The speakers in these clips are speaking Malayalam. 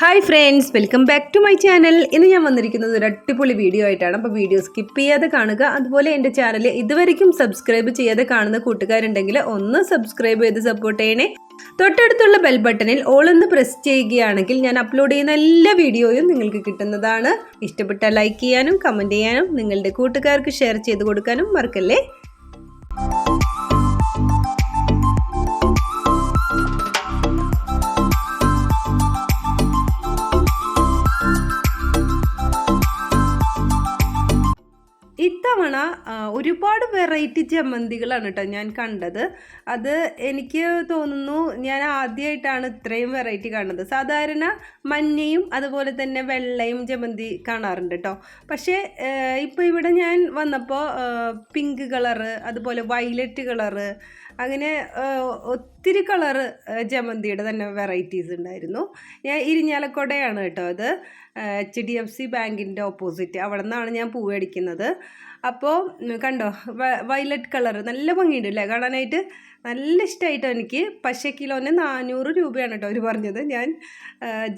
Hi friends welcome back to my channel. ഇന്ന് ഞാൻ വന്നിരിക്കുന്നത് ഒരു അടിപൊളി വീഡിയോ ആയിട്ടാണ്. അപ്പോൾ വീഡിയോ സ്കിപ്പ് ചെയ്യാതെ കാണുക. അതുപോലെ എന്റെ ചാനൽ ഇതുവരെയും സബ്സ്ക്രൈബ് ചെയ്യാതെ കാണുന്ന കൂട്ടുകാരുണ്ടെങ്കിൽ ഒന്ന് സബ്സ്ക്രൈബ് ചെയ്ത് സപ്പോർട്ട് ചെയ്യണേ. തൊട്ടടുത്തുള്ള ബെൽ ബട്ടണിൽ ഓൾ ഒന്ന് പ്രസ് ചെയ്യുകയാണെങ്കിൽ ഞാൻ അപ്ലോഡ് ചെയ്യുന്ന എല്ലാ വീഡിയോയും നിങ്ങൾക്ക് കിട്ടുന്നതാണ്. ഇഷ്ടപ്പെട്ട ലൈക്ക് ചെയ്യാനും കമന്റ് ചെയ്യാനും നിങ്ങളുടെ കൂട്ടുകാർക്ക് ഷെയർ ചെയ്ത് കൊടുക്കാനും മറക്കല്ലേ? ഒരുപാട് വെറൈറ്റി ജമന്തികളാണ് കേട്ടോ ഞാൻ കണ്ടത്. അത് എനിക്ക് തോന്നുന്നു ഞാൻ ആദ്യമായിട്ടാണ് ഇത്രയും വെറൈറ്റി കാണുന്നത്. സാധാരണ മഞ്ഞയും അതുപോലെ തന്നെ വെള്ളയും ജമന്തി കാണാറുണ്ട് കേട്ടോ. പക്ഷേ ഇപ്പോൾ ഇവിടെ ഞാൻ വന്നപ്പോൾ പിങ്ക് കളറ് അതുപോലെ വയലറ്റ് കളറ് അങ്ങനെ ഒത്തിരി കളറ് ജമന്തിയുടെ തന്നെ വെറൈറ്റീസ് ഉണ്ടായിരുന്നു. ഞാൻ ഇരിഞ്ഞാലക്കുടയാണ് കേട്ടോ അത്. എച്ച് ഡി എഫ് സി ബാങ്കിന്റെ ഓപ്പോസിറ്റ് അവിടെ നിന്നാണ് ഞാൻ പൂ മേടിക്കുന്നത്. അപ്പോൾ കണ്ടോ വയലറ്റ് കളർ നല്ല ഭംഗിയുണ്ട് അല്ലേ കാണാനായിട്ട് നല്ല ഇഷ്ടമായിട്ടോ എനിക്ക്. പക്ഷേ കിലോന് നാനൂറ് രൂപയാണ് കേട്ടോ അവർ പറഞ്ഞത്. ഞാൻ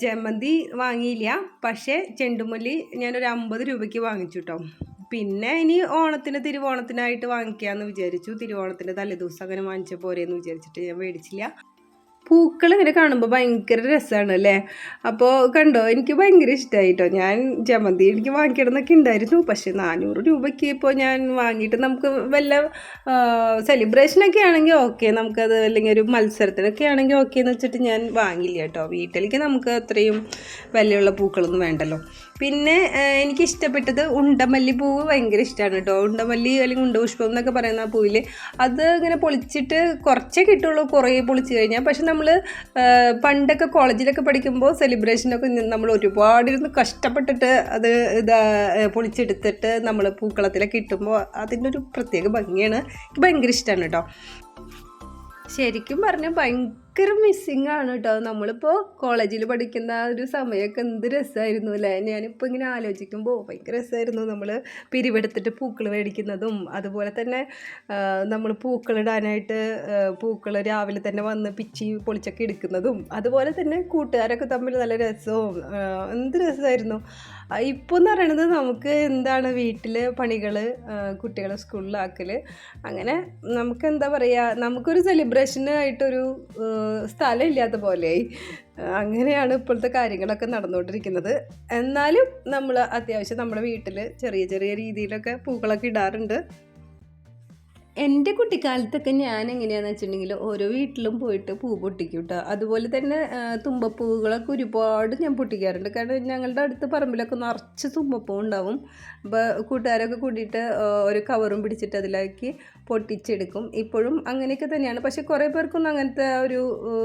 ജമന്തി വാങ്ങിയില്ല. പക്ഷേ ചെണ്ടുമല്ലി ഞാനൊരു അമ്പത് രൂപയ്ക്ക് വാങ്ങിച്ചു കേട്ടോ. പിന്നെ ഇനി ഓണത്തിന് തിരുവോണത്തിനായിട്ട് വാങ്ങിക്കാമെന്ന് വിചാരിച്ചു. തിരുവോണത്തിന്റെ തലേദിവസം അങ്ങനെ വാങ്ങിച്ച പോരെന്ന് വിചാരിച്ചിട്ട് ഞാൻ മേടിച്ചില്ല. പൂക്കൾ ഇങ്ങനെ കാണുമ്പോൾ ഭയങ്കര രസമാണ് അല്ലേ? അപ്പോൾ കണ്ടോ എനിക്ക് ഭയങ്കര ഇഷ്ടമായിട്ടോ ഞാൻ ജമന്തി എനിക്ക് വാങ്ങിക്കണമെന്നൊക്കെ ഉണ്ടായിരുന്നു പക്ഷേ നാനൂറ് രൂപയ്ക്ക് ഇപ്പോൾ ഞാൻ വാങ്ങിയിട്ട് നമുക്ക് വല്ല സെലിബ്രേഷനൊക്കെ ആണെങ്കിൽ ഓക്കെ നമുക്കത് അല്ലെങ്കിൽ ഒരു മത്സരത്തിനൊക്കെ ആണെങ്കിൽ ഓക്കെ എന്ന് വെച്ചിട്ട് ഞാൻ വാങ്ങില്ല കേട്ടോ. വീട്ടിലേക്ക് നമുക്ക് അത്രയും വിലയുള്ള പൂക്കളൊന്നും വേണ്ടല്ലോ. പിന്നെ എനിക്ക് ഇഷ്ടപ്പെട്ടത് ഉണ്ടമല്ലി പൂവ് ഭയങ്കര ഇഷ്ടമാണ് കേട്ടോ. ഉണ്ടമല്ലി അല്ലെങ്കിൽ ഉണ്ടപുഷ്പം എന്നൊക്കെ പറയുന്ന ആ പൂവിൽ അത് ഇങ്ങനെ പൊളിച്ചിട്ട് കുറച്ചേ കിട്ടുള്ളൂ കുറേ പൊളിച്ച് കഴിഞ്ഞാൽ പക്ഷെ നമ്മൾ പണ്ടൊക്കെ കോളേജിലൊക്കെ പഠിക്കുമ്പോൾ സെലിബ്രേഷനൊക്കെ നമ്മൾ ഒരുപാട് ഇരുന്ന് കഷ്ടപ്പെട്ടിട്ട് അത് ഇതാ പൊളിച്ചെടുത്തിട്ട് നമ്മൾ പൂക്കളത്തിലൊക്കെ ഇട്ടുമ്പോൾ അതിന്റെ ഒരു പ്രത്യേക ഭംഗിയാണ്. എനിക്ക് ഭയങ്കര ഇഷ്ടമാണ് കേട്ടോ. ശരിക്കും പറഞ്ഞാൽ ഭയങ്കര മിസ്സിങ് ആണ് കേട്ടോ നമ്മളിപ്പോൾ കോളേജിൽ പഠിക്കുന്ന ആ ഒരു സമയമൊക്കെ എന്ത് രസമായിരുന്നു അല്ലേ ഞാനിപ്പോൾ ഇങ്ങനെ ആലോചിക്കുമ്പോൾ ഭയങ്കര രസമായിരുന്നു നമ്മൾ പിരിവെടുത്തിട്ട് പൂക്കൾ മേടിക്കുന്നതും അതുപോലെ തന്നെ നമ്മൾ പൂക്കളിടാനായിട്ട് പൂക്കൾ രാവിലെ തന്നെ വന്ന് പിച്ചി പൊളിച്ചൊക്കെ എടുക്കുന്നതും അതുപോലെ തന്നെ കൂട്ടുകാരൊക്കെ തമ്മിൽ നല്ല രസവും എന്ത് രസമായിരുന്നു ഇപ്പോൾ എന്ന് പറയണത് നമുക്ക് എന്താണ് വീട്ടിൽ പണികൾ കുട്ടികളെ സ്കൂളിലാക്കൽ അങ്ങനെ നമുക്ക് എന്താ പറയുക നമുക്കൊരു സെലിബ്രേഷനായിട്ടൊരു സ്ഥലം ഇല്ലാത്ത പോലെയായി. അങ്ങനെയാണ് ഇപ്പോഴത്തെ കാര്യങ്ങളൊക്കെ നടന്നുകൊണ്ടിരിക്കുന്നത് എന്നാലും നമ്മൾ അത്യാവശ്യം നമ്മുടെ വീട്ടിൽ ചെറിയ ചെറിയ രീതിയിലൊക്കെ പൂക്കളൊക്കെ ഇടാറുണ്ട്. എന്റെ കുട്ടിക്കാലത്തൊക്കെ ഞാൻ എങ്ങനെയാണെന്ന് വെച്ചിട്ടുണ്ടെങ്കിൽ ഓരോ വീട്ടിലും പോയിട്ട് പൂ പൊട്ടിക്കും കേട്ടോ അതുപോലെ തന്നെ തുമ്പപ്പൂവുകളൊക്കെ ഒരുപാട് ഞാൻ പൊട്ടിക്കാറുണ്ട്. കാരണം ഞങ്ങളുടെ അടുത്ത് പറമ്പിലൊക്കെ നിറച്ച് തുമ്പപ്പൂ ഉണ്ടാവും. അപ്പോൾ കൂട്ടുകാരൊക്കെ കൂടിയിട്ട് ഒരു കവറും പിടിച്ചിട്ട് അതിലേക്ക് പൊട്ടിച്ചെടുക്കും. ഇപ്പോഴും അങ്ങനെയൊക്കെ തന്നെയാണ്. പക്ഷേ കുറേ പേർക്കൊന്നും അങ്ങനത്തെ ഒരു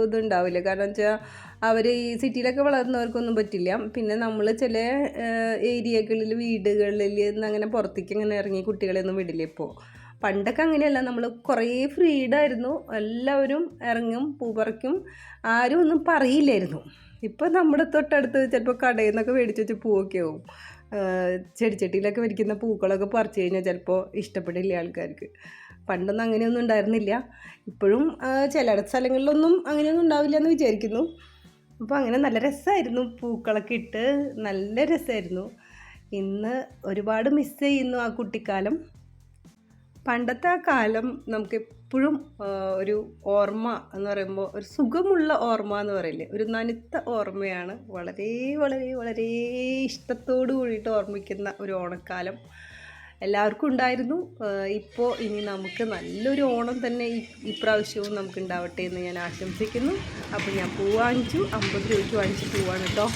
ഇതുണ്ടാവില്ല. കാരണം വെച്ചാൽ അവർ ഈ സിറ്റിയിലൊക്കെ വളർന്നവർക്കൊന്നും പറ്റില്ല. പിന്നെ നമ്മൾ ചില ഏരിയകളിൽ വീടുകളിൽ നിന്ന് അങ്ങനെ പുറത്തേക്ക് അങ്ങനെ ഇറങ്ങി കുട്ടികളെ ഒന്നും വിടില്ല ഇപ്പോൾ പണ്ടൊക്കെ അങ്ങനെയല്ല. നമ്മൾ കുറേ ഫ്രീഡായിരുന്നു. എല്ലാവരും ഇറങ്ങും പൂവറയ്ക്കും ആരും ഒന്നും പറയില്ലായിരുന്നു. ഇപ്പോൾ നമ്മുടെ തൊട്ടടുത്ത് ചിലപ്പോൾ കടയിൽ നിന്നൊക്കെ മേടിച്ച് വെച്ച് പൂവൊക്കെ ആവും. ചെടിച്ചട്ടിയിലൊക്കെ വരിക്കുന്ന പൂക്കളൊക്കെ പറിച്ചു കഴിഞ്ഞാൽ ചിലപ്പോൾ ഇഷ്ടപ്പെടില്ല ആൾക്കാർക്ക്. പണ്ടൊന്നും അങ്ങനെയൊന്നും ഉണ്ടായിരുന്നില്ല. ഇപ്പോഴും ചില സ്ഥലങ്ങളിലൊന്നും അങ്ങനെയൊന്നും ഉണ്ടാവില്ല എന്ന് വിചാരിക്കുന്നു. അപ്പോൾ അങ്ങനെ നല്ല രസമായിരുന്നു പൂക്കളൊക്കെ ഇട്ട്. നല്ല രസമായിരുന്നു ഇന്ന് ഒരുപാട് മിസ് ചെയ്യുന്നു ആ കുട്ടിക്കാലം. പണ്ടത്തെ ആ കാലം നമുക്ക് എപ്പോഴും ഒരു ഓർമ്മ എന്ന് പറയുമ്പോൾ ഒരു സുഖമുള്ള ഓർമ്മ എന്ന് പറയില്ലേ? ഒരു നനുത്ത ഓർമ്മയാണ്. വളരെ വളരെ വളരെ ഇഷ്ടത്തോടു കൂടിയിട്ട് ഓർമ്മിക്കുന്ന ഒരു ഓണക്കാലം എല്ലാവർക്കും ഉണ്ടായിരുന്നു. ഇപ്പോൾ ഇനി നമുക്ക് നല്ലൊരു ഓണം തന്നെ ഇപ്രാവശ്യവും നമുക്ക് ഉണ്ടാവട്ടെ എന്ന് ഞാൻ ആശംസിക്കുന്നു. അപ്പോൾ ഞാൻ പൂ വാങ്ങിച്ചു അമ്പത് രൂപയ്ക്ക് വാങ്ങിച്ച് പൂവാണ് കേട്ടോ.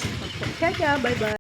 Bye bye.